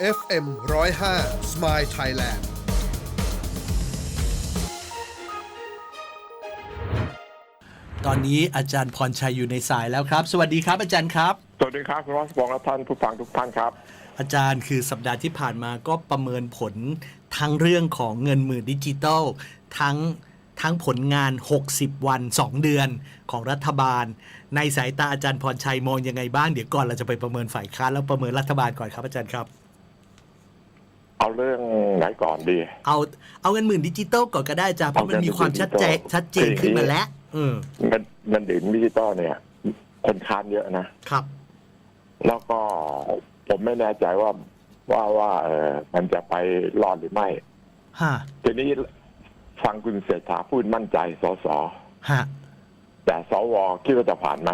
FM 105 Smile Thailand ตอนนี้อาจารย์พรชัยอยู่ในสายแล้วครับ สวัสดีครับอาจารย์ครับ สวัสดีครับคุณรัสบองและท่านผู้ฟังทุกท่านครับ อาจารย์คือสัปดาห์ที่ผ่านมาก็ประเมินผลทั้งเรื่องของเงินหมื่นดิจิตอลทั้งทั้งผลงาน 60 วัน 2 เดือนของรัฐบาล ในสายตาอาจารย์พรชัยมองยังไงบ้าง เดี๋ยวก่อนเราจะไปประเมินฝ่ายค้านแล้วประเมินรัฐบาลก่อนครับอาจารย์ครับ เอาเรื่องไหนก่อนดี เอาเอาเงินหมื่นดิจิตอลก่อนก็ได้อาจารย์เพราะมันมีความชัดเจนชัดเจนขึ้นมาแล้วเออเงินเงินเดือนดิจิตอลเนี่ย คนค้านเยอะนะครับ แล้วก็ผมไม่แน่ใจว่าว่าว่าเออมันจะไปรอดหรือไม่ฮะทีนี้ฟังคุณเศรษฐาพูดมั่นใจสสฮะแต่สวคิดว่าจะผ่านไหม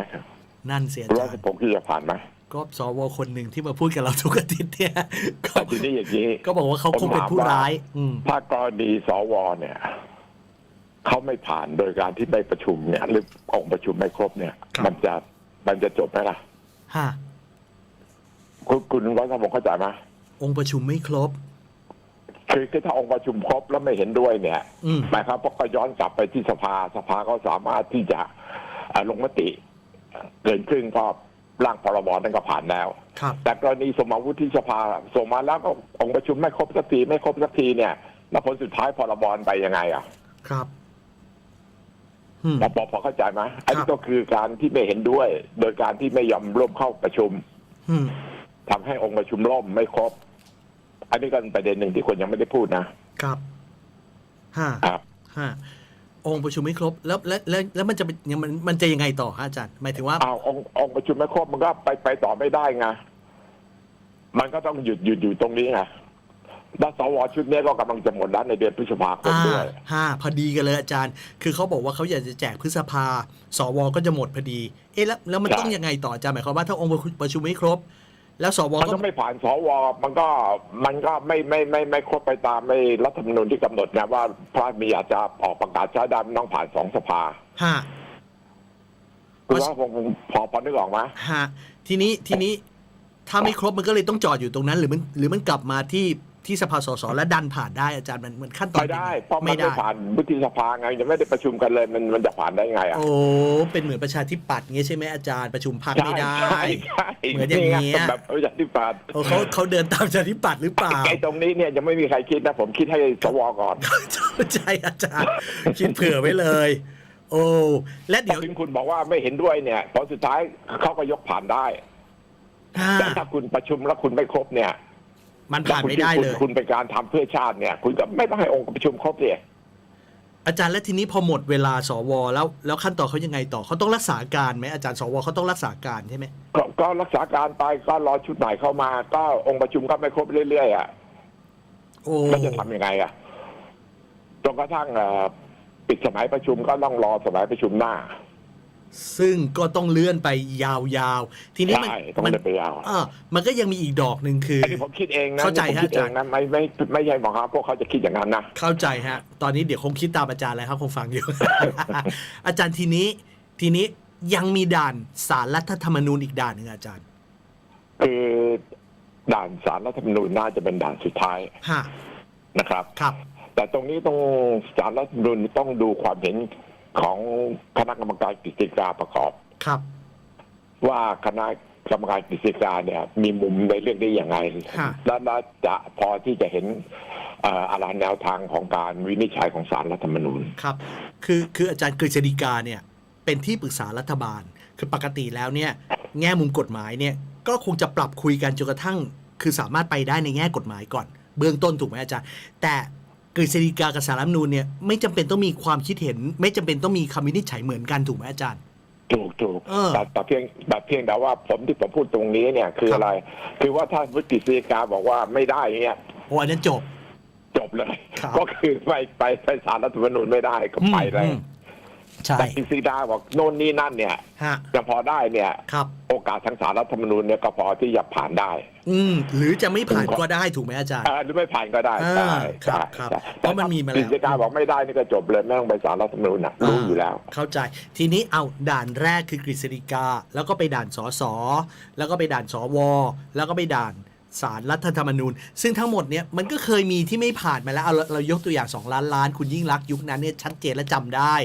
นั่นเสียคุณอารัจารสย์ผมคิดจะผ่านไหม ก็สวคนหนึ่งที่มาพูดกับเราทุกอาทิตย์เนี่ยก็แต่ทีนี้อย่างนี้ก็บอกว่าเขาคงเป็นผู้ร้าย อืมถ้ากรณีสวเนี่ยเขาไม่ผ่านโดยการที่ไม่ประชุมเนี่ย หรือองค์ประชุมไม่ครบเนี่ย มันจะมันจะจบไหมล่ะฮะคุณคุณวัฒนผมเข้าใจไหมองค์ประชุมไม่ครบคือคือถ้าองค์ประชุมครบแล้วไม่เห็นด้วยเนี่ยอืมหมายความว่าก็ย้อนกลับไปที่สภาสภาก็สามารถที่จะเอ่อลงมติเอ่อเกินครึ่งก็ ร่างพรบนั้นก็ผ่านแล้ว ครับ แต่กรณีสมมาวุฒิสภาส่งมาแล้วก็องค์ประชุมไม่ครบสักทีไม่ครบสักทีเนี่ยแล้วผลสุดท้ายพรบไปยังไงอะครับอืมพอพอพอเข้าใจไหมอันครันี้บก็คือการที่ไม่เห็นด้วย โดยการที่ไม่ยอมร่วมเข้าประชุมอืม ทำให้องค์ประชุมล่มไม่ครบ อันนี้ก็เป็นประเด็นหนึ่งที่คนยังไม่ได้พูดนะครับ ฮะ ครับ ฮะ องค์ประชุมไม่ครบแล้วแล้วแล้วแล้วมันจะเป็นยังมันมันจะยังไงต่อฮะอาจารย์หมายถึงว่าอ้าวองค์องค์ประชุมไม่ครบมันก็ไปไปต่อไม่ได้ไงมันก็ต้องหยุดหยุดอยู่ตรงนี้ไงแล้วสวชุดนี้ก็กำลังจะหมดแล้วในเดือนพฤษภาคมอ่าด้วยห้าพอดีกันเลยอาจารย์ คือเขาบอกว่าเขาอยากจะแจกพฤษภา สวก็จะหมดพอดี เอ๊ะแล้วแล้วมันใช่ต้องยังไงต่ออาจารย์หมายความว่าถ้าองค์ประชุมไม่ครบ แล้วสวมันก็ก็ไม่ผ่านสวมันก็มันก็ไม่ไม่ไม่ไม่ครบไปตามไม่รัฐธรรมนูญที่กำหนดนะว่าพระมีอาจจะออกประกาศใช้ได้มันต้องผ่านสองสภาฮะ คุณว่าผมพอพอนึกออกไหมฮะทีนี้ทีนี้ถ้าไม่ครบมันก็เลยต้องจอดอยู่ตรงนั้น หรือมันหรือมันกลับมาที่ ที่สภาสสและดันผ่านได้อาจารย์มันมันขั้นตอนไม่ได้ยังงเพราะมันไม่ไม่ได้ผ่านวุฒิสภาไงยังไม่ได้ประชุมกันเลยมันมันจะผ่านได้ไงอะโอ้เป็นเหมือนประชาธิปัตย์เงี้ยใช่ไหมอาจารย์ประชุมพักไม่ได้ใช่ใช่เหมือนอย่างเงี้ยแบบประชาธิปัตย์โอ้เขาเขาเดินตามประชาธิปัตย์หรือเปล่าไอ้ตรงนี้เนี่ยยังไม่มีใครคิดนะผมคิดให้สวก่อนใช่อาจารย์คิดเผื่อไว้เลย โอ้และเดี๋ยวถึงคุณบอกว่าไม่เห็นด้วยเนี่ยพอสุดท้ายเขาก็ยกผ่านได้อ่าแต่ถ้าคุณประชุมแล้วคุณไม่ครบเนี่ย มันผ่านไม่ได้คุณเลย คุณเป็นการทำเพื่อชาติเนี่ย คุณก็ไม่ต้องให้องค์ประชุมครบเลยอาจารย์และทีนี้พอหมดเวลาสวแล้วแล้วขั้นตอนเขายังไงต่อเขาต้องรักษาการไหมอาจารย์สวเขาต้องรักษาการใช่ไหมก็ก็รักษาการไปก็รอชุดใหม่เข้ามา ก็องค์ประชุมก็ไม่ครบเรื่อยๆอะโอ้แล้วจะทำยังไงอะจนกระทั่งเอ่อปิดสมัยประชุมก็ต้องรอสมัยประชุมหน้า ซึ่งก็ต้องเลื่อนไปยาวๆ ทีนี้มันใช่ต้องมันเดินไปยาว อ่ามันก็ยังมีอีกดอกหนึ่งคืออันนี้ผมคิดเองนะเข้าใจนี่ผมฮะคิดเองนะไม่ไม่ไม่ใช่บอกครับพวกเขาจะคิดอย่างนั้นนะ เข้าใจฮะ ตอนนี้เดี๋ยวคงคิดตามอาจารย์แล้วครับคงฟังอยู่ อาจารย์ทีนี้ทีนี้ยังมีด่านสารรัฐธรรมนูญอีกด่านหนึ่งอาจารย์คือด่านสารรัฐธรรมนูญน่าจะเป็นด่านสุดท้ายฮะนะครับ ครับ แต่ตรงนี้ต้องสารรัฐธรรมนูญต้องดูความเห็น ของคณะกรรมการกฤษฎีกาประกอบ ครับ ว่าคณะกรรมการกฤษฎีกาเนี่ย มีมุมในเรื่องนี้อย่างไรฮะ และและจะพอที่จะเห็นเอ่ออะไรแนวทางของการวินิจฉัยของสารรัฐธรรมนูญ ครับ คือคืออาจารย์กฤษฎีกาเนี่ยเป็นที่ปรึกษารัฐบาล คือปกติแล้วเนี่ยแง่มุมกฎหมายเนี่ยก็คงจะปรับคุยกันจนกระทั่ง คือสามารถไปได้ในแง่กฎหมายก่อน เบื้องต้นถูกไหมอาจารย์ แต่ กฤษฎีกากับสารรัฐธรรมนูญเนี่ยไม่จำเป็นต้องมีความคิดเห็น ไม่จำเป็นต้องมีคำวินิจฉัยเหมือนกันถูกไหมอาจารย์ถูกถูกเออแต่แต่เพียงแต่เพียงแต่ว่าผมที่ผมพูดตรงนี้เนี่ยคือครับอะไร คือว่าถ้าวุฒิกฤษฎีกาบอกว่าไม่ได้เนี่ยโอ้อันนั้นจบ จบเลยครับก็คือไปไปไปสารรัฐธรรมนูญไม่ได้ก็ไปเลยอืมใช่แต่กฤษฎีกาบอกโน่นนี่นั่นเนี่ยฮะจะพอได้เนี่ยครับโอ กาสทางสารรัฐธรรมนูญเนี่ยก็พอที่จะผ่านได้ อืมหรือจะไม่ผ่านก็ได้ถูกไหมอาจารย์ เออหรือไม่ผ่านก็ได้อ่าใช่ครับใช่ครับใช่เพราะมันมีมาแล้วกฤษฎีกาบอกไม่ได้นี่ก็จบเลยไม่ต้องไปสารรัฐธรรมนูญนะรู้อยู่แล้ว เข้าใจทีนี้เอาด่านแรกคือกฤษฎีกา แล้วก็ไปด่านสสแล้วก็ไปด่านสวแล้วก็ไปด่าน สารรัฐธรรมนูญ ซึ่งทั้งหมดเนี่ยมันก็เคยมีที่ไม่ผ่านมาแล้วเอาเราเรายกตัวอย่าง 2 ล้านล้าน คุณยิ่งรักษณ์ยุคนั้นเนี่ยชัดเจนและจำได้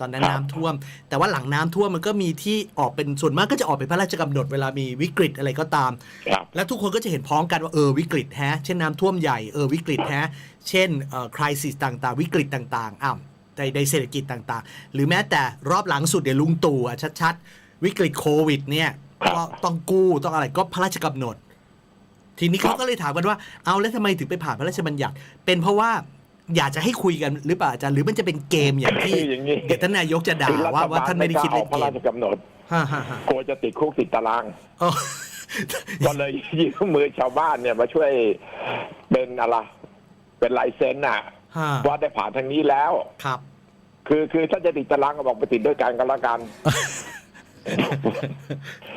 ตอนนั้นครับน้ำท่วม แต่ว่าหลังน้ำท่วมมันก็มีที่ออกเป็นส่วนมากก็จะออกเป็นพระราชกำหนดเวลามีวิกฤตอะไรก็ตามครับแล้วทุกคนก็จะเห็นพ้องกันว่าเออวิกฤตแฮะเช่นน้ำท่วมใหญ่เออวิกฤตแฮะเช่นเอ่อคริสิสต่างๆ วิกฤตต่างๆอ้าวในในเศรษฐกิจต่างๆ หรือแม้แต่รอบหลังสุดเดี๋ยวลุงตู่อะชัดๆ วิกฤตโควิดเนี่ยครับก็ต้องกู้ต้องอะไรก็พระราชกำหนด ทีนี้ครัเขาบก็เลยถามกันว่าเอาแล้วทำไมถึงไปผ่านพระราชบัญญัติ เป็นเพราะว่าอยากจะให้คุยกันหรือเปล่าอาจารย์หรือมันจะเป็นเกมอย่างที่คืออย่างนี้เดี๋ยวท่านนายกจะด่าคือรัฐว่าบาว่าลท่านไม่ได้คิดกล้าเล่อนอกพเกระรามชกำหนดฮ่าฮ่าฮ่ากลัวจะติดคุกติดตาราง อ๋อ ก็เลยยืมมือชาวบ้านเนี่ยมาช่วยเป็นอะไร เป็นลายเซ็นน่ะฮ่าว่าได้ผ่านทางนี้แล้ว ครับ คือคือถ้าจะติดตารางก็บอกไปติดด้วยกันก็แล้วกัน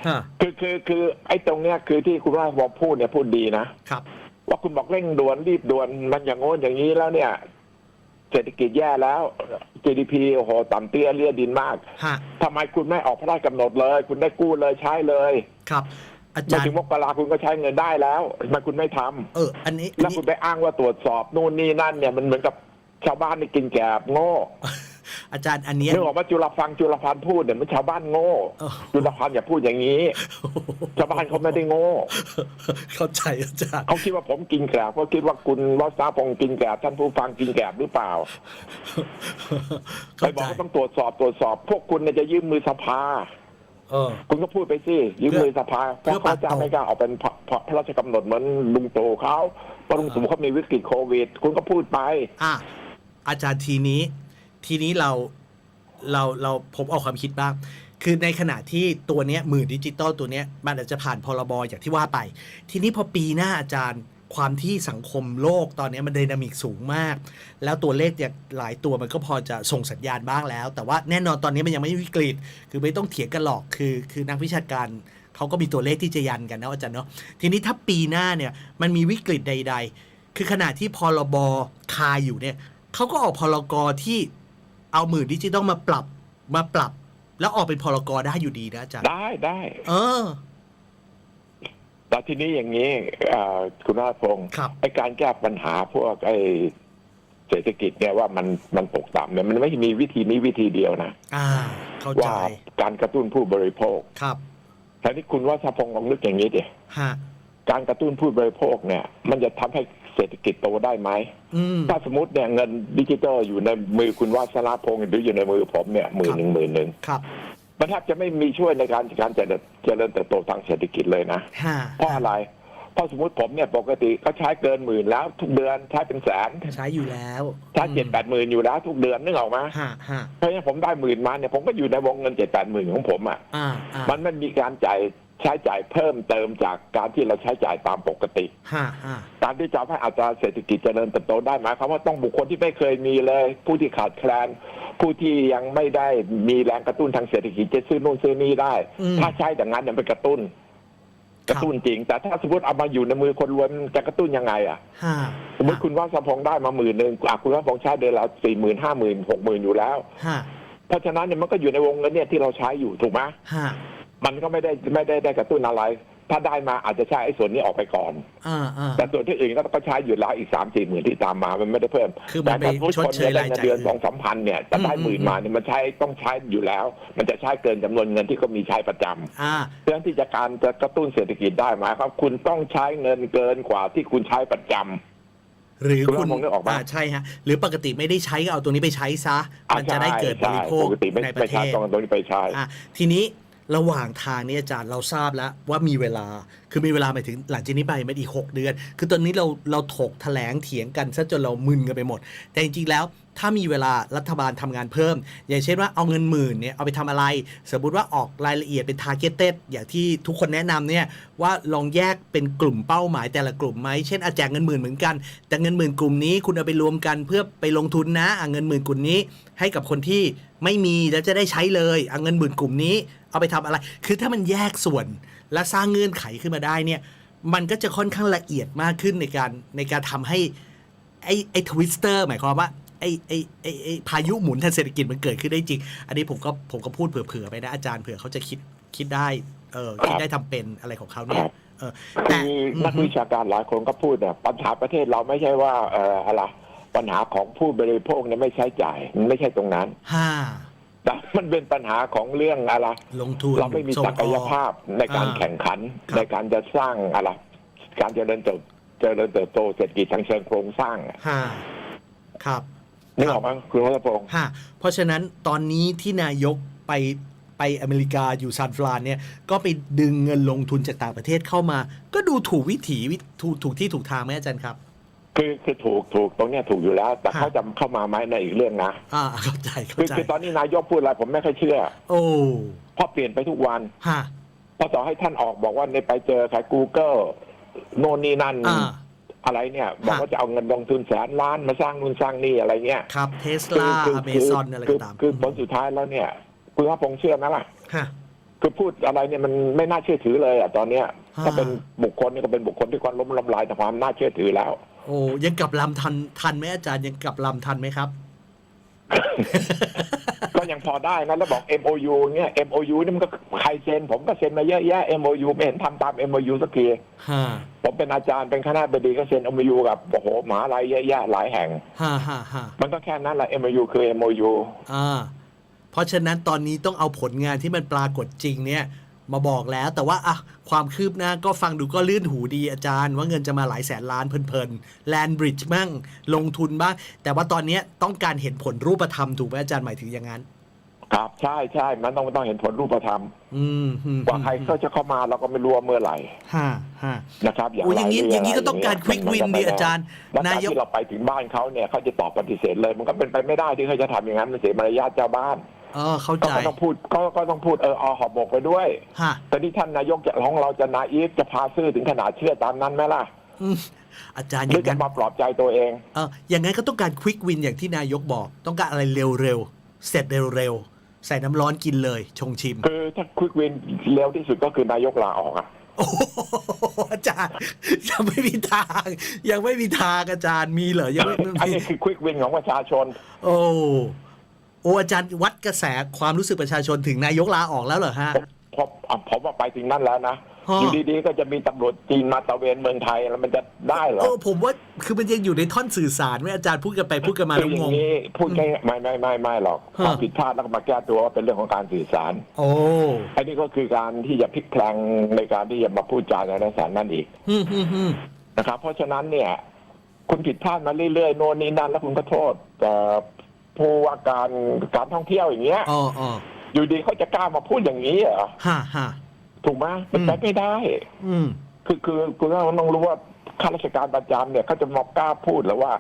ฮ่าคือคือคือไอ้ตรงเนี้ยคือที่คุณว่าบอกพูดเนี่ยพูดดีนะ ครับ ว่าคุณบอกเร่งด่วนรีบด่วนมันอย่างโน้นอย่างนี้แล้วเนี่ย เศรษฐกิจแย่แล้ว GDP โอ้โหต่ำเตี้ยเลียดินมากฮะทำไมคุณไม่ออกพระราชกำหนดเลย คุณได้กู้เลยใช้เลยครับ อามาจารถึย์ งมกราคุณก็ใช้เงินได้แล้วทำไมคุณไม่ทำเออ อันนี้อันแล้วนี้ คุณไปอ้างว่าตรวจสอบนู่นนี่นั่นเนี่ยมันเหมือนกับชาวบ้านนี่กินแกบโง่ อาจารย์อันเนี้ย นึกออกว่าจุลฟังจุลพันธ์พูดเนี่ยมันชาวบ้านโง่เออจุลพันธ์อย่าพูดอย่างนี้ ชาวบ้านเขาไม่ได้โง่ เข้าใจอาจารย์ เขาคิดว่าผมกินแกบเขาคิดว่าคุณรอสซาพงศ์กินแกบท่านผู้ฟังกินแกบหรือเปล่าไปเข้าบอใจกว่าต้องตรวจสอบตรวจสอบ พวกคุณเนี่ยจะยื่นมือสภา เออ คุณก็พูดไปสิยื่นมือสภาเพเพื่อราะเขาจะปัดตกไม่กล้าออกเป็นพระพระพระราชกำหนดเหมือนลุงตู่เขาเพราะลุงตู่เขามีวิกฤตโควิด คุณก็พูดไป อะอาจารย์ทีนี้ ทีนี้เราเราเราผมเอาความคิดบ้าง คือในขณะที่ตัวเนี้ยหมื่นดิจิตอลตัวเนี้ยมันอาจจะผ่านพรบอย่างที่ว่าไป ทีนี้พอปีหน้าอาจารย์ความที่สังคมโลกตอนนี้มันไดนามิกสูงมาก แล้วตัวเลขอย่างหลายตัวมันก็พอจะส่งสัญญาณบ้างแล้ว แต่ว่าแน่นอนตอนนี้มันยังไม่วิกฤต คือไม่ต้องเถียงกันหรอกคือคือนักวิชาการเขาก็มีตัวเลขที่จะยันกันนะอาจารย์เนาะทีนี้ถ้าปีหน้าเนี่ยมันมีวิกฤตใด ๆ คือขณะที่พรบคาอยู่เนี่ยเขาก็ออกพรกที่ เอาหมื่นดิจิตอลมาปรับมาปรับ แล้วออกเป็นพรกได้อยู่ดีนะอาจารย์ได้ได้เออแต่ทีนี้อย่างนี้เอ่อคุณราชพงศ์ครับไอ้การแก้ปัญหาพวกไอ้เศรษฐกิจเนี่ยว่ามันมันตกต่ำเนี่ยมันไม่มีวิธีนี้วิธีเดียวนะอ่าเข้าใจว่าการกระตุ้นผู้บริโภคครับแต่นี่คุณว่าสพงศ์ลองนึกอย่างนี้ดิฮะการกระตุ้นผู้บริโภคเนี่ย มันจะทำให้ เศรษฐกิจโตได้ไหมอืมถ้าสมมติเนี่ยเงินดิจิตอลอยู่ในมือคุณว่าสลาพงศ์หรืออยู่ในมือผมเนี่ยหมื่นหนึ่งหมื่นหนึ่งครับมันแทบจะไม่มีช่วยในการการเจริญเจริญเติบโตทางเศรษฐกิจเลยนะฮะเพราะอะไรเพราะสมมติผมเนี่ยปกติก็ใช้เกินหมื่นแล้วทุกเดือนใช้เป็นแสนใช้อยู่แล้วใช้เจ็ดแปดหมื่นอยู่แล้วทุกเดือนนึกออกไหมฮะฮะเพราะฉะนั้นผมได้หมื่นมาเนี่ยผมก็อยู่ในวงเงินเจ็ดแปดหมื่นของผมอะอ่าอ่ามันไม่มีการจ่าย ใช้จ่ายเพิ่มเติมจากการที่เราใช้จ่ายตามปกติ ฮะฮะการที่จะให้อัตราเศรษฐกิจเจริญเติบโตได้หมายความว่าต้องบุคคลที่ไม่เคยมีเลย ผู้ที่ขาดแคลน ผู้ที่ยังไม่ได้มีแรงกระตุ้นทางเศรษฐกิจจะซื้อนู่นซื้อนี่ได้ อืม ถ้าใช้อย่างนั้นเนี่ยเป็นกระตุ้น กระตุ้นจริง แต่ถ้าสมมติเอามาอยู่ในมือคนรวยมันจะกระตุ้นยังไงอะ ฮะสมมติคุณว่าสมพงษ์ได้มาหมื่นหนึ่งอะคุณว่าพงษ์ใช้เดือนละสี่หมื่นห้าหมื่นหกหมื่นอยู่แล้ว ฮะเพราะฉะนั้นเนี่ยมันก็อยู่ในวงเงินเนี่ยที่เราใช้อยู่ถูกไหม ฮะ มันก็ไม่ได้ไม่ได้ได้กระตุ้นอะไร ถ้าได้มาอาจจะใช้ไอ้ส่วนนี้ออกไปก่อน อ่าอ่า แต่ส่วนที่อื่นก็ใช้อยู่แล้วอีกสามสี่หมื่นที่ตามมามันไม่ได้เพิ่มคือมันแต่ถ้าไปชดเชยคนนี่ได้รายจ่ายเงินเดือนสองสามพันเนี่ยจะได้อืม หมื่นมาเนี่ยมันใช้ต้องใช้อยู่แล้ว มันจะใช้เกินจำนวนเงินที่เขามีใช้ประจำ อ่าเพื่อที่จะการจะกระตุ้นเศรษฐกิจได้หมายความคุณต้องใช้เงินเกินกว่าที่คุณใช้ประจำ หรือคุณคุณว่าผมนึกออกปะอ่าใช่ฮะ หรือปกติไม่ได้ใช้ก็เอาตัวนี้ไปใช้ซะ มันจะได้เกิดบใช่ริโภคปกติไม่ในปไม่ระเทใช้ศ ตรงตรงนี้ไปใช้ อะทีนี้ ระหว่างทางนี้อาจารย์เราทราบแล้วว่ามีเวลาคือมีเวลาหมายถึงหลังจากนี้ไปมันอีก 6 เดือน คือตอนนี้เราเราถกแถลงเถียงกันซะจนเรามึนกันไปหมด แต่จริงๆแล้วถ้ามีเวลารัฐบาลทำงานเพิ่ม อย่างเช่นว่าเอาเงินหมื่นเนี่ยเอาไปทำอะไร สมมติว่าออกรายละเอียดเป็น targeted อย่างที่ทุกคนแนะนำเนี่ยว่าลองแยกเป็นกลุ่มเป้าหมายแต่ละกลุ่มไหมเช่นอาแจกเงินหมื่นเหมือนกัน แต่เงินหมื่นกลุ่มนี้คุณเอาไปรวมกันเพื่อไปลงทุนนะอะเงินหมื่นกลุ่มนี้ให้กับคนที่ไม่มีแล้วจะได้ใช้เลยเอาเงินหมื่นกลุ่มนี้ เอาไปทำอะไร คือถ้ามันแยกส่วนและสร้างเงื่อนไขขึ้นมาได้เนี่ย มันก็จะค่อนข้างละเอียดมากขึ้นในการในการทำให้ไอ้ไอ้ทวิสเตอร์หมายความว่าไอ้ไอ้ไอ้ไอ้พายุหมุนทางเศรษฐกิจมันเกิดขึ้นได้จริง อันนี้ผมก็ผมก็พูดเผื่อๆไปนะอาจารย์เผื่อเขาจะคิดคิดได้เออคิดได้ทำเป็นอะไรของเขาเนี่ยครับเออคืแต่อนักวิชาการหลายคนก็พูดเนี่ยปัญหาประเทศเราไม่ใช่ว่าเอ่ออะไรปัญหาของผู้บริโภคเนี่ยไม่ใช้จ่ายมันไม่ใช่ตรงนั้นห้า แต่มันเป็นปัญหาของเรื่องอะไร ลงทุนเราไม่มีส่งศักยออกภาพในการอ่าแข่งขันครับในการจะสร้างอะไร การเจริญเติบเจริญเติบโตเศรษฐกิจทางเชิงโครงสร้างอะห้าครับนึกออกไหมคุณวัชพงศ์ฮะเพราะฉะนั้นตอนนี้ที่นายกไปไปอเมริกาอยู่ซานฟรานเนี่ยก็ไปดึงเงินลงทุนจากต่างประเทศเข้ามา ก็ดูถูกวิถีวิถูกถูกที่ถูกทางไหมอาจารย์ครับ คือคือถูกถูกตรงเนี้ยถูกอยู่แล้ว แต่ฮะเขาจะเข้ามาไหมในนอีกเรื่องนะอ่าเข้าใจเข้าคือใจคือตอนนี้นายกพูดอะไรผมไม่ค่อยเชื่อโอ้เพราะเปลี่ยนไปทุกวันฮะพอต่อให้ท่านออกบอกว่าในไปเจอขาย Google โน่นนี่นั่นอ่า อะไรเนี่ย บอกว่าจะเอาเงินลงทุนแสนล้านมาสร้างนู่นสร้างนี่อะไรเงี้ยครับเทสลาอเมซอนอะไรคืก็ตามคือผลสุดท้ายแล้วเนี่ย คุณว่าพงษ์เชื่อไหมล่ะ ฮะ คือพูดอะไรเนี่ยมันไม่น่าเชื่อถือเลยอะตอนเนี้ยฮะถ้าเป็นบุคคลนี่ก็เป็นบุคคลที่ความล้มละลายแต่ความน่าเชื่อถือแล้ว โอ้ยังกลับลำทันทันไหมอาจารย์ยังกลับลำทันไหมครับ ก็ยังพอได้นะแล้วบอก MOU เนี่ย MOU นี่มันก็ใครเซ็น ผมก็เซ็นมาเยอะแยะ MOU ไม่เห็นทำตาม MOU สักทีฮะผมเป็นอาจารย์เป็นคณะบดีก็เซ็น MOU กับโอ้โหมหาลัยเยอะแยะหลายแห่ง ฮะฮะฮะมันก็แค่นั้นแหละ MOU คือ MOU อ่าเพราะฉะนั้นตอนนี้ต้องเอาผลงานที่มันปรากฏจริงเนี่ย มาบอกแล้ว แต่ว่าอะความคืบหน้าก็ฟังดูก็ลื่นหูดีอาจารย์ ว่าเงินจะมาหลายแสนล้านเพลินๆแลนบริดจ์บ้างลงทุนบ้าง แต่ว่าตอนเนี้ยต้องการเห็นผลรูปธรรมถูกไหมอาจารย์หมายถึงอย่างนั้น ครับใช่ใช่มันต้องต้องเห็นผลรูปธรรมอืมอืมกว่าใครเขาจะเข้ามาเราก็ไม่รู้ว่าเมื่อไหร่ฮ่าฮ่านะครับโอ้อย่างนี้ไรอย่างนี้ะไรก็ต้องการย่ quick มัน win มันก็ดีไม่อาจารย์แล้วการนายกที่เราไปถึงบ้านเขาเนี่ยเขาจะตอบปฏิเสธเลย มันก็เป็นไปไม่ได้ที่เขาจะทำอย่างนั้นมันเสียมารยาทเจ้าบ้าน เออเข้าก็ใจต้องพูดก็ก็ต้องพูดเออเอาหอบบกไปด้วยฮะแต่ที่ท่านนายกจะของเราจะนาอีฟจะพาซื่อถึงขนาดเชื่อตามนั้นไหมล่ะอืมอาจารย์หอรือย่างจะนั้นมาปลอบใจตัวเองเอออย่างนั้นก็ต้องการควิกวินอย่างที่นายกบอก ต้องการอะไรเร็วๆ เสร็จเร็วๆ ใส่น้ำร้อนกินเลย ชงชิม คือถ้าควิกวินเร็วที่สุดก็คือนายกลาออกอะโอ้โหอาจารย์ยังไม่มีทาง ยังไม่มีทางอาจารย์มีเหรอยังไม่อันมีนี้คือควิกวินของประชาชน โอ้ โอ้อาจารย์วัดกระแสความรู้สึกประชาชนถึงนายกลาออกแล้วเหรอฮะผมผมผมว่าไปถึงนั่นแล้วนะฮะอยู่ดีๆก็จะมีตำรวจจีนมาตระเวนเมืองไทยแล้วมันจะได้เหรอโอ้ผมว่าคือมันยังอยู่ในท่อนสื่อสารไหมอาจารย์พูดกันไปพูดกันมาคือแล้วองย่างงนี้พูดแค่ไม่ไม่ไม่ไม่หรอกฮะความผิดพลาดแล้วก็มาแก้ตัวว่าเป็นเรื่องของการสื่อสาร โอ้อันนี้ก็คือการที่จะพลิกแพลงในการที่จะมาพูดจาในลักษณะนั้นอีกฮึมฮึมฮึมนะครับ เพราะฉะนั้นเนี่ย คุณผิดพลาดมาเรื่อยๆโน่นนี่นั่นแล้วคุณก็โทษเอ่อ ผู้ว่าการการท่องเที่ยวอย่างเงี้ยอ๋ออ๋ออยู่ดีเขาจะกล้ามาพูดอย่างนี้เหรอฮ่าฮ่าถูกไหมเป็นไปอืมไม่ได้ อืม คือคือคุณต้องรู้ว่าข้าราชการประจำเนี่ยเขาจะมากล้าพูดหรือว่า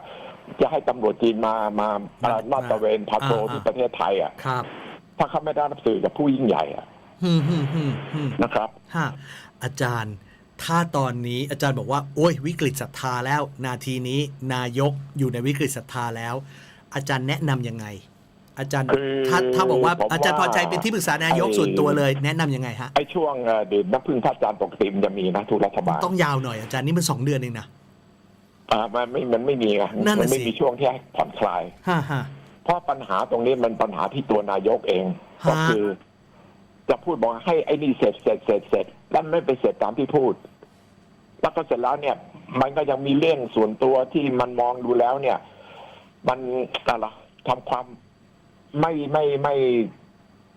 จะให้ตำรวจจีนมามามามาลาดตระเวนพาโตรอ่าที่ประเทศไทยอะครับ ถ้าเขาไม่ได้รับสื่อจากผู้ยิ่งใหญ่อะฮึมฮึมฮึมฮึมนะครับฮะอาจารย์ถ้าตอนนี้อาจารย์บอกว่า โอ้ยวิกฤตศรัทธาแล้ว นาทีนี้นายกอยู่ในวิกฤตศรัทธาแล้ว อาจารย์แนะนำยังไง อาจารย์คือถ้าถ้าบอกว่าผมว่าอาจารย์พอใจเป็นที่ปรึกษานายกไอ้ส่วนตัวเลย แนะนำยังไงฮะไอ้ช่วงเอ่อดื่มน้ำพึ่งท่าจานตกติมจะมีนะทุกรัฐบาลต้องยาวหน่อยอาจารย์นี่มันสองเดือนเองนะอ่ามันไม่มันไม่มีไงนั่นมัน่ะไม่สิมีช่วงที่ให้ผ่อนคลายฮ่าฮ่าเพราะปัญหาตรงนี้มันปัญหาที่ตัวนายกเองฮะก็คือ จะพูดบอกให้ไอ้นี่เสร็จเสร็จเสร็จเสร็จแล้วไม่ไปเสร็จตามที่พูด แล้วก็เสร็จแล้วเนี่ย มันก็ยังมีเรื่องส่วนตัวที่มันมองดูแล้วเนี่ย มันอะไรทำความไม่ไม่ไม่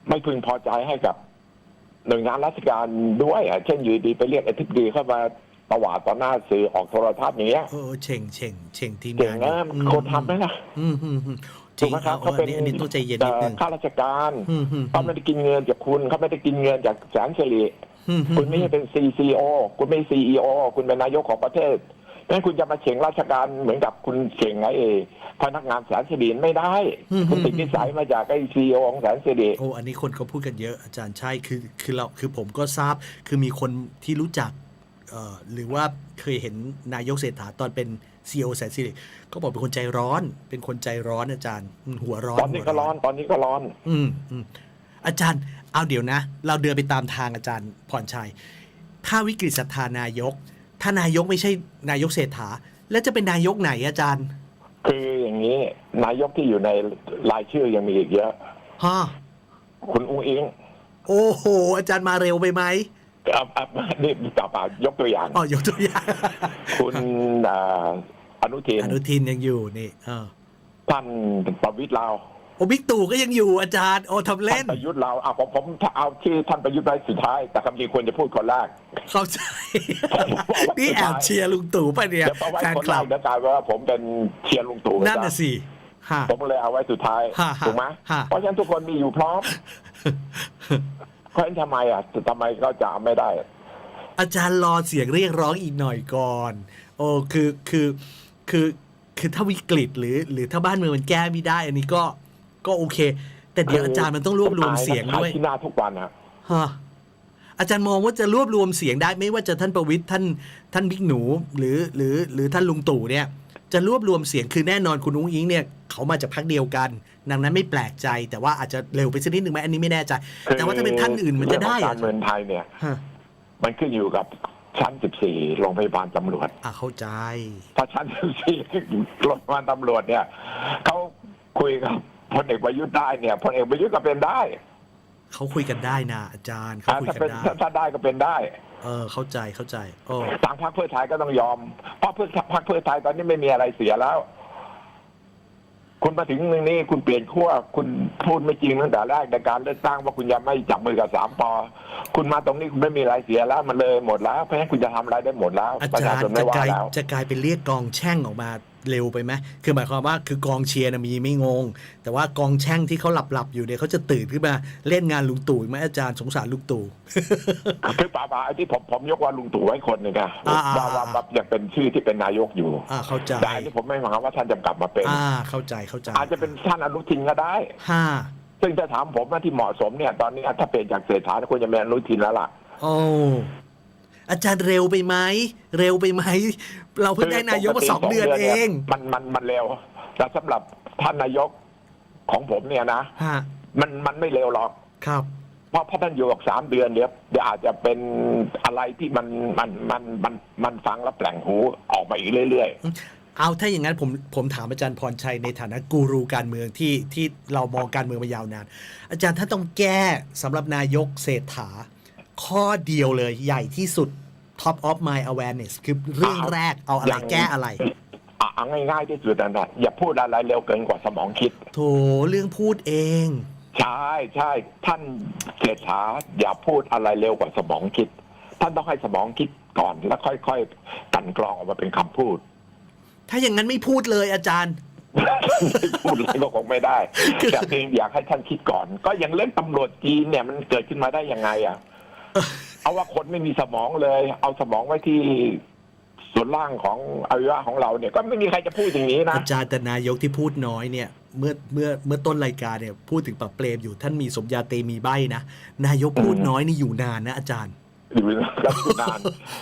ไม่พึงพอใจให้กับหน่วยงานราชการด้วยอะเช่นอยู่ดีไปเรียกอธิบดีเข้ามาประวัติต่อหน้าสื่อออกโทรทัศน์อย่างเงี้ยโอ้เช่งเช่งเช่งทีมเก่งงานนะอืมคนทำไหมล่ะอืมอืมอืมจถูริกงไหมคครัรับบเขาอัเป็นนนี้อันนี้ต้องใจเย็นนิดนึงข้าราชการอืมอืมเขาไม่ได้กินเงินจากคุณเขาไม่ได้กินเงินจากแสนสิริอืมอืคุณไม่ใช่เป็น CCO คุณไม่ CEO คุณเป็นนายกของประเทศ งั้นคุณจะมาเฉ่งราชการเหมือนกับคุณเฉ่งไอ้พนักงานแสนสิริไม่ได้ คุณติดนิสัยมาจากไอ้ CEO ของแสนสิริโอ้อันนี้คนเขาพูดกันเยอะอาจารย์ใช่คือคือเราคือผมก็ทราบคือมีคนที่รู้จักเอ่อหรือว่าเคยเห็นนายกเศรษฐาตอนเป็นซีอแสนสิริก็บอกเป็นคนใจร้อน เป็นคนใจร้อนอาจารย์อืมหัวร้อนตอนนี้ก็หัวร้อนตอนนี้ก็ร้อน อืมอืมอาจารย์เอาเดี๋ยวนะ เราเดินไปตามทางอาจารย์พรชัย ถ้าวิกฤตศรัทธานายก ถ้านายกไม่ใช่นายกเศรษฐา แล้วจะเป็นนายกไหนอาจารย์ คืออย่างนี้ นายกที่อยู่ในรายชื่อยังมีอีกเยอะ ฮะ คุณอุ้งอิงโอ้โห อาจารย์มาเร็วไปไหมอะอะนี่ต่อไปยกตัวอย่าง อ๋อยกตัวอย่าง คุณอ่าอนุทินอนุทินยังอยู่นี่เออ ท่านประวิตรเรา โอ้บิ๊กตู่ก็ยังอยู่อาจารย์โอ้ทำท่าเล่นนประยุทธ์เราอะผมผมถ้าเอาที่ท่านประยุทธ์ไว้สุดท้าย แต่คำจริงควรจะพูดคนแรกเข้าใจนี่แอบเชียร์ลุงตู่ป่ะเนี่ยเดี๋ยวพอไว้แฟนคนคแรลักบเดี๋ยวกลายเป็นว่าผมเป็นเชียร์ลุงตู่นั่นน่ะสิฮะผมเลยเอาไว้สุดท้ายฮะฮะถูกไหมฮะเพราะฉะนั้นทุกคนมีอยู่พร้อมเพราะฉะนั้นทำไมอะทำไมก็จะไม่ได้ อาจารย์รอเสียงเรียกร้องอีกหน่อยก่อน โอ้คือคือคือคือถ้าวิกฤตหรือ หรือถ้าบ้านเมืองมันแก้ไม่ได้ อันนี้ก็ ก็โอเค แต่เดี๋ยวอาจารย์มันต้องรวบรวมเสียงด้วยขที่หน้าทุกวันนะฮะอาจารย์มองว่าจะรวบรวมเสียงได้ไม่ว่าจะท่านประวิทย์ท่านท่านบิ๊กหนู หรือหรือหรือท่านลุงตู่เนี่ยจะรวบรวมเสียงคือแน่นอนคุณอุ้งอิงเนี่ยเขามาจากพรรคเดียวกัน ดังนั้นไม่แปลกใจแต่ว่าอาจจะเร็วไปสักนิดหนึ่งไหมอันนี้ไม่แน่ใจ แต่ว่าถ้าเป็นท่านอื่นมันจะได้เรื่องขอะองการเมืองไทยเนี่ยฮะมันขึ้นอยู่กับชั้น 14 โรงพยาบาลตำรวจ อะเข้าใจ ถ้าชั้น 14โรงพยาบาลตำรวจเนี่ยเขาคุยกับ พลเอกประยุทธ์ได้เนี่ยพลเอกประยุทธ์ก็เป็นได้เขาคุยกันได้นะอาจารย์เขาอ่าคุยถ้ากันเป็นได้ ถ้าถ้าได้ก็เป็นได้เออ เข้าใจเข้าใจโอ้ทางพรรคเพื่อไทยก็ต้องยอม เพราะเพื่อพรรคเพื่อไทยตอนนี้ไม่มีอะไรเสียแล้ว คุณมาถึงตรงนี้คุณเปลี่ยนขั้วคุณพูดไม่จริงตั้งแต่แรกในการเลือกตั้งว่าคุณยังไม่จับมือกับสามปอคุณมาตรงนี้คุณไม่มีอะไรเสียแล้ว มันเลยหมดแล้วเพราะฉะนั้นคุณจะทำอะไรได้หมดแล้วอาประจาชารชนย์ไม่จะว่ากลายแล้ว จะกลายเป็นเรียกกองแช่งออกมา เร็วไปไหมคือหมายความว่าคือกองเชียร์นะมีไม่งง แต่ว่ากองแช่งที่เขาหลับหลับๆอยู่เนี่ยเขาจะตื่นขึ้นมาเล่นงานลุงตู่อีกไหมอาจารย์สงสารลุงตู่คือป่าป่าไอ้ที่ผมผมยกว่าลุงตู่ไว้คนหนึ่งอะอ่าอ่าว่าว่าว่ายังเป็นชื่อที่เป็นนายกอยู่อ่าเข้าใจแต่อันนี้ผมไม่หวังว่าท่านจะกลับมาเป็นอ่าเข้าใจเข้าใจ อาจจะเป็นท่านอนุทินก็ได้ห้าซึ่งถ้าถามผมว่าที่เหมาะสมเนี่ยตอนนี้ถ้าเปลี่ยนจากเศรษฐาควรจะเป็นอนุทินแล้วล่ะโอ้อาจารย์เร็วไปไหมเร็วไปไหม เราเพิ่งได้นายกมาสองเดือนเอง มันมันมันเร็วแต่สำหรับท่านนายกของผมเนี่ยนะฮะมันมันไม่เร็วหรอกครับเพราะเพราะท่านอยู่กับสามเดือนเดี๋ยวเดี๋ยวอาจจะเป็นอะไรที่มันมันมันมันมันฟังแล้วแปลงหูออกมาอีกเรื่อยเอาถ้าอย่างนั้นผมผมถามอาจารย์พรชัยในฐานะกูรูการเมืองที่ที่เรามองการเมืองมายาวนาน อาจารย์ถ้าต้องแก้สำหรับนายกเศรษฐา ข้อเดียวเลยใหญ่ที่สุด top of my awareness คือเรื่องแรกเอาอะไรแก้อะไรๆอะเอาง่ายๆที่สุดนะนะ อย่าพูดอะไรเร็วเกินกว่าสมองคิด โถเรื่องพูดเอง ใช่ใช่ท่านเศรษฐาอย่าพูดอะไรเร็วกว่าสมองคิด ท่านต้องให้สมองคิดก่อนแล้วค่อยๆกลันกรองออกมาเป็นคำพูด ถ้าอย่างนั้นไม่พูดเลยอาจารย์ไม่พูดเลยก็คงไม่ได้แต่เพียงอยากให้ท่านคิดก่อน ก็อย่างเรื่องตำรวจจีนเนี่ยมันเกิดขึ้นมาได้ยังไงอะ เอาว่าคนไม่มีสมองเลย เอาสมองไว้ที่ส่วนล่างของอวัยวะของเราเนี่ย ก็ไม่มีใครจะพูดอย่างนี้นะอาจารย์แต่นายกที่พูดน้อยเนี่ยเมื่อเมื่อเมื่อต้นรายการเนี่ยพูดถึงปรับเปรมอยู่ท่านมีสมยาเตมีใบนะนายกพูดน้อยนี่อยู่นานนะอาจารย์อยู่ก็อยู่นาน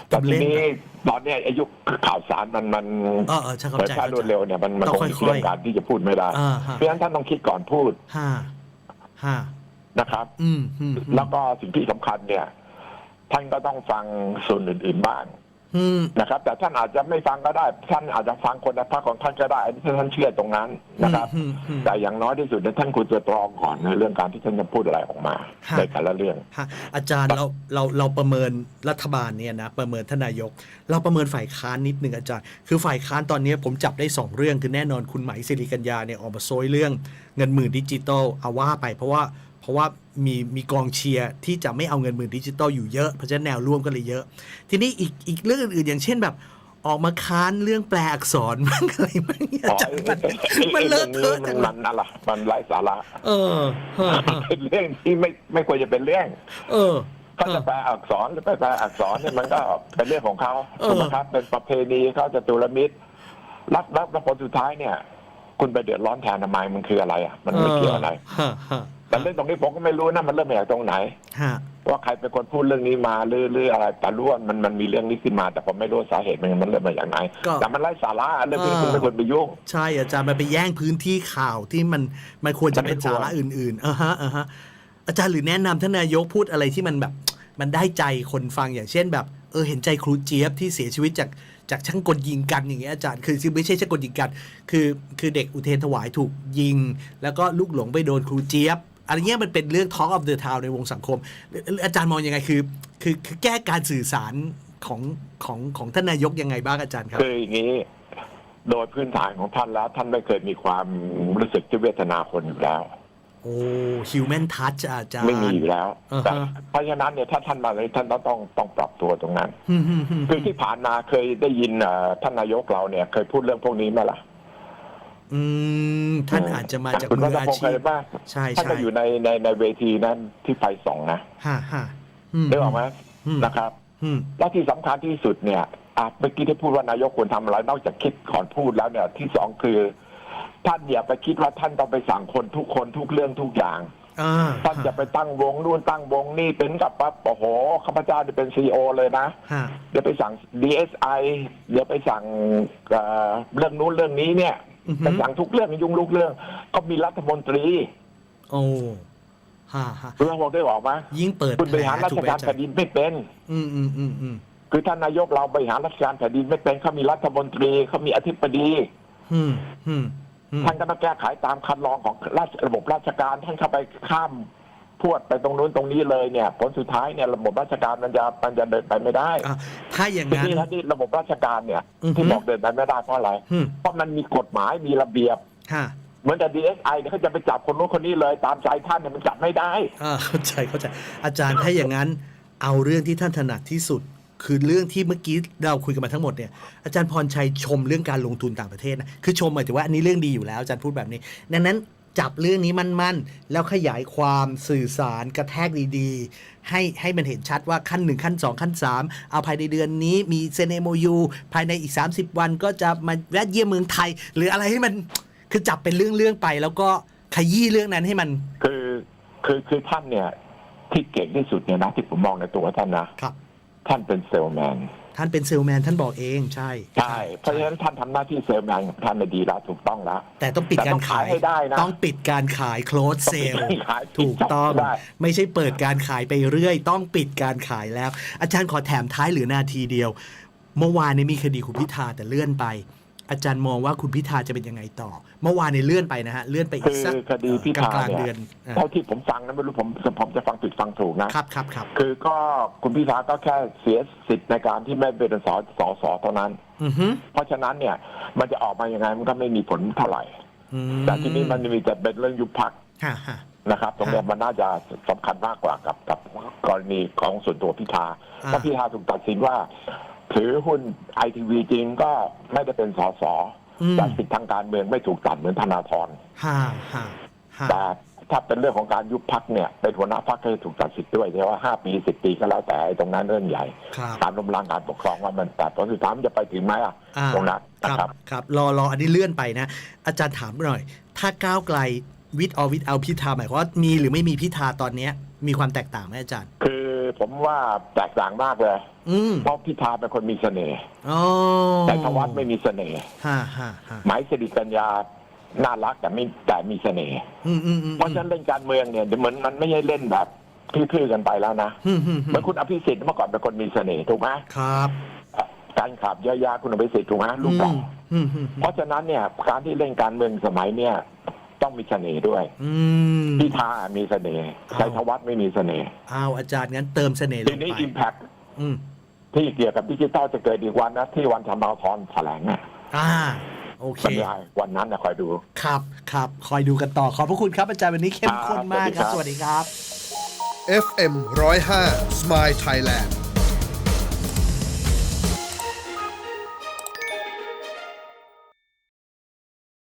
แต่ทีนี้เล่นตอนเนี้ยอายุข่าวสารมันมันเออเออใช่เข้าเผยใจแพร่รวดเร็วเนี่ยมันมันต้องคงมีค่อยๆเรื่องการที่จะพูดไม่ได้อ่าฮะเพราะฉะนั้นท่านต้องคิดก่อนพูดห้าห้านะครับ อืมอืมอืมแล้วก็สิ่งที่สำคัญเนี่ย ท่านก็ต้องฟังส่วนอื่นๆบ้างอืมนะครับ แต่ท่านอาจจะไม่ฟังก็ได้ ท่านอาจจะฟังคนในพรรคของท่านก็ได้อันนี้ถ้าท่านเชื่อตรงนั้นนะครับอืมอืมแต่อย่างน้อยที่สุดเนี่ยท่านควรจะตรองก่อนในเรื่องการที่ท่านจะพูดอะไรออกมาฮะในแต่ละเรื่องฮะอาจารย์เราเราเราประเมินรัฐบาลเนี่ยนะประเมินทานนายก เราประเมินฝ่ายค้านนิดนึงอาจารย์ คือฝ่ายค้านตอนนี้ผมจับได้สองเรื่องคือแน่นอนคุณไหมสิริกัญญาเนี่ยออกมาโซยเรื่อง เงินหมื่นดิจิตอลเอาว่าไปเพราะว่า เพราะว่ามีมีกองเชียร์ที่จะไม่เอาเงินหมื่นดิจิตอลอยู่เยอะเพราะฉะนั้นแนวร่วมก็เลยเยอะ ทีนี้อีกอีกเรื่องอื่นๆอย่างเช่นแบบออกมาค้านเรื่องแปลอักษรบ้างอะไรบ้างเนี่ยอาจารย์มันมันเลอะเทอะมัจันงเลมัยนอะไรมันไร้สาระ เออฮะฮะเป็นเรื่องที่ไม่ไม่ควรจะเป็นเรื่อง เออเขาจะแปลอักษรหรือไม่แปลอักษรเนี่ยมันก็เป็นเรื่องของเขาเออถูกไหมครับ เป็นประเพณีเขาจะตุลมิตรรัฐรัฐผลสุดท้ายเนี่ย คุณไปเดือดร้อนแทนทำไมมันคืออะไรอะ มันไม่เกี่ยวอะไรฮะฮะ แต่เรื่องตรงนี้ผมก็ไม่รู้นะมันเริ่มมาจากตรงไหนฮะว่าใครเป็นคนพูดเรื่องนี้มาหรือหรืออะไรแต่รู้ว่ามันมันมีเรื่องนี้ขึ้นมา แต่ผมไม่รู้สาเหตุมันมันเริ่มมาจากไหนก็ แต่มันไร้สาระเรื่องนี้คุณไม่ควรไปยุ่ง ใช่อาจารย์มันไปแย่งพื้นที่ข่าวที่มันมันควรจะเป็นมันไม่ควร สาระอื่นๆอ่าฮะอ่าฮะอาจารย์หรือแนะนำท่านนายกพูดอะไรที่มันแบบ มันได้ใจคนฟังอย่างเช่นแบบ เออเห็นใจครูเจี๊ยบที่เสียชีวิตจากจากช่างกลยิงกันอย่างเงี้ยอาจารย์คือคือไม่ใช่ช่างกลยิงกัน คือคือเด็กอุเทรนถวายถูกยิง แล้วก็ลูกหลงไปโดนครูเจี๊ยบ อะไรเงี้ยมันเป็นเรื่อง Talk of the Town ในวงสังคม อาจารย์มองยังไงคือคือคือแก้การสื่อสารของของของท่านนายกยังไงบ้างอาจารย์ครับ คืออย่างนี้ โดยพื้นฐานของท่านแล้ว ท่านไม่เคยมีความรู้สึกที่เวทนาคนอยู่แล้ว โอ้ human touch อาจารย์ ไม่มีอยู่แล้วอ่าฮะแต่เพราะฉะนั้นเนี่ยถ้าท่านมาเลยท่านต้องต้องต้องปรับตัวตรงนั้นฮึ่มฮึ่มฮึ่มคือที่ผ่านมาเคยได้ยินเอ่อท่านนายกเราเนี่ย เคยพูดเรื่องพวกนี้ไหมล่ะ อืมท่านอาจจะมาจากคุณมืรัอตอาพงศ์ชีเคยพป่ะใช่ท่านใช่ก็อยู่ในในในเวทีนั้นที่ไฟส่องนะฮ่าฮ่าอืมได้ออกไหมอืมนะครับอืมและที่สำคัญที่สุดเนี่ยอะเมื่อกี้ที่พูดว่านายกควรทำอะไรนอกจากคิดก่อนพูดแล้วเนี่ย ที่สองคือ ท่านอย่าไปคิดว่าท่านต้องไปสั่งคนทุกคนทุกเรื่องทุกอย่างอ่าท่านจะไปตั้งวงนู่นตั้งวงนี่เป็นกับปั๊บโอ้โหข้าพเจ้าจะเป็นซีอเลยนะฮะเดี๋ยวไปสั่ง DSI เดี๋ยวไปสั่งเอ่อเรื่องนู้นเรื่องนี้เนี่ย อือฮึไปสั่งทุกเรื่องยุ่งลุกเรื่อง ก็มีรัฐมนตรี โอ้ฮ่าฮ่าเรื่องบอกได้บอกไหมยิ่งเปิดคุณบริหารราถูชกไหมการอาจาแผ่รนย์ดินไม่เป็น อืมอืมอืมอืมคือท่านนายกเราบริหารราชการแผ่นดินไม่เป็นเขามีรัฐมนตรีเขามีอธิบดีอืมอืมอืมท่านก็ต้องแก้ไขตามคันลองของราชระบบราชการท่านเข้าไปข้าม พวดไปตรงนู้นตรงนี้เลยเนี่ย ผลสุดท้ายเนี่ยระบบราชการมันจะมันจะเดินไปไม่ได้อะถ้าอย่างทีนั้นนี้ท่านที่ระบบราชการเนี่ย อือฮึที่บอกเดินไปไม่ได้เพราะอะไร อืม เพราะมันมีกฎหมายมีระเบียบ ฮะเหมือนกับ DSI เนี่ยเขาจะไปจับคนนู้นคนนี้เลย ตามใจท่านเนี่ยมันจับไม่ได้ อ่าเข้าใจเข้าใจ อาจารย์ถ้าอย่างนั้น เอาเรื่องที่ท่านถนัดที่สุด คือเรื่องที่เมื่อกี้เราคุยกันมาทั้งหมดเนี่ยอาจารย์พรชัยชมเรื่องการลงทุนต่างประเทศนะคือชมหมายถึงว่าอันนี้เรื่องดีอยู่แล้วอาจารย์พูดแบบนี้ดังนั้น จับเรื่องนี้มั่นๆ แล้วขยายความสื่อสารกระแทกดีๆ ให้ให้มันเห็นชัดว่าขั้นหนึ่งขั้นสองขั้นสามเอาภายในเดือนนี้มีเซเนโมยูภายในอีก 30 วันก็จะมาแวะเยี่ยมเมืองไทย หรืออะไรให้มันคือจับเป็นเรื่องๆไป แล้วก็ขยี้เรื่องนั้นให้มัน คือคือคือท่านเนี่ยที่เก่งที่สุดเนี่ยนะที่ผมมองในตัวท่านนะครับ ท่านเป็นเซลแมน ท่านเป็นเซลแมนท่านบอกเองใช่ใช่เพราะฉะนั้นท่านทำหน้าที่เซลแมนของท่านน่ะดีแล้วถูกต้องแล้วแต่ต้องปิดแต่กาต้รองขายขายให้ได้นะต้องปิดการขาย close ต้องปิด sale การขายถูกต้องปิดให้ได้ไม่ใช่เปิดการขายไปเรื่อย ต้องปิดการขายแล้ว อาจารย์ขอแถมท้ายเหลือนาทีเดียว เมื่อวานนี้มีคดีคุณพิธาแต่เลื่อนไป อาจารย์มองว่าคุณพิธาจะเป็นยังไงต่อ เมื่อวานในยเลื่อนไปนะฮะ เลื่อนไปอีคืกอสักคดีพิกลางธากลางๆเนี่เดือยนอะเท่าที่ผมฟังนะไม่รู้ผมผมจะฟังผิดฟังถูกนะครับครับครับคือก็คุณพิธาก็แค่เสียสิทธิ์ในการที่ไม่เป็นสสสเท่านั้นอือฮึเพราะฉะนั้นเนี่ย มันจะออกมายังไงมันก็ไม่มีผลเท่าไหร่อืมแต่ที่นี้มันมีแต่เป็นเรื่องยุบพักฮะฮะนะครับ ตรงเนี้ยฮะมันน่าจะสำคัญมากกว่ากับกับกรณีของส่วนตัวพิธาอ่าถ้าพิธาถูกตัดสินว่า ถือหุ้นไอทีวีจริงก็ไม่ได้เป็นสสอืมแต่สิทธิทางการเมืองไม่ถูกตัดเหมือนธนาธรฮะฮะฮะแต่ถ้าเป็นเรื่องของการยุบพักเนี่ยเป็นหัวหน้าพักก็จะถูกตัดสิทธิ์ด้วยใช่ว่าห้าปีสิบปีก็แล้วแต่ไอ้ตรงนั้นเรื่องใหญ่ครับการล้มล้างการปกครองว่ามันแต่ผลสุดท้ายมันจะไปถึงไหมอะอ่าตรงนั้นคนะรับครับครับรอรออันนี้เลื่อนไปนะ อาจารย์ถามหน่อย ถ้าก้าวไกลวิดออวิดเอาพิธาหมายความว่ามีหรือไม่มีพิธาตอนเนี้ย มีความแตกต่างไหมอาจารย์ คือผมว่าแตกต่างมากเลย อืมเพราะพิธาเป็นคนมีเสน่ห์อ๋อแต่ธวัฒน์ไม่มีเสน่ห์ฮ่าฮ่าฮ่าหมายสิริกัญญาน่ารักแต่ไม่แต่มีเสน่ห์อืมอืมอืมเพราะฉะนั้นเล่นการเมืองเนี่ยเดี๋ยวเหมือนมันไม่ใช่เล่นแบบทื่อๆกันไปแล้วนะอืมอืมเหมือนคุณอภิสิทธิ์เมื่อก่อนเป็นคนมีเสน่ห์ถูกไหมครับ การขับเยอะแยะคุณอภิสิทธิ์ถูกไหมลูกหล่อออืมอืมเพราะฉะนั้นเนี่ยการที่เล่นการเมืองสมัยเนี่ย ต้องมีเสน่ห์ด้วยอืมพิธามีเสน่ห์อ้าวชัยธวัฒน์ไม่มีเสน่ห์เอาอาจารย์งั้นเติมเสน่ห์ลทีงนี้ไปอิมแพคอืมที่เกี่ยวกับดิจิตอลจะเกิดอีกวันนะ ที่วันธรรมาธรแถลงอะอ่า โอเค บรรยายวันนั้นนะคอยดู ครับครับคอยดูกันต่อ ขอบพระคุณครับอาจารย์วันนี้เข้มข้นมากครับครับสวัสดีครับ FM 105 Smile Thailand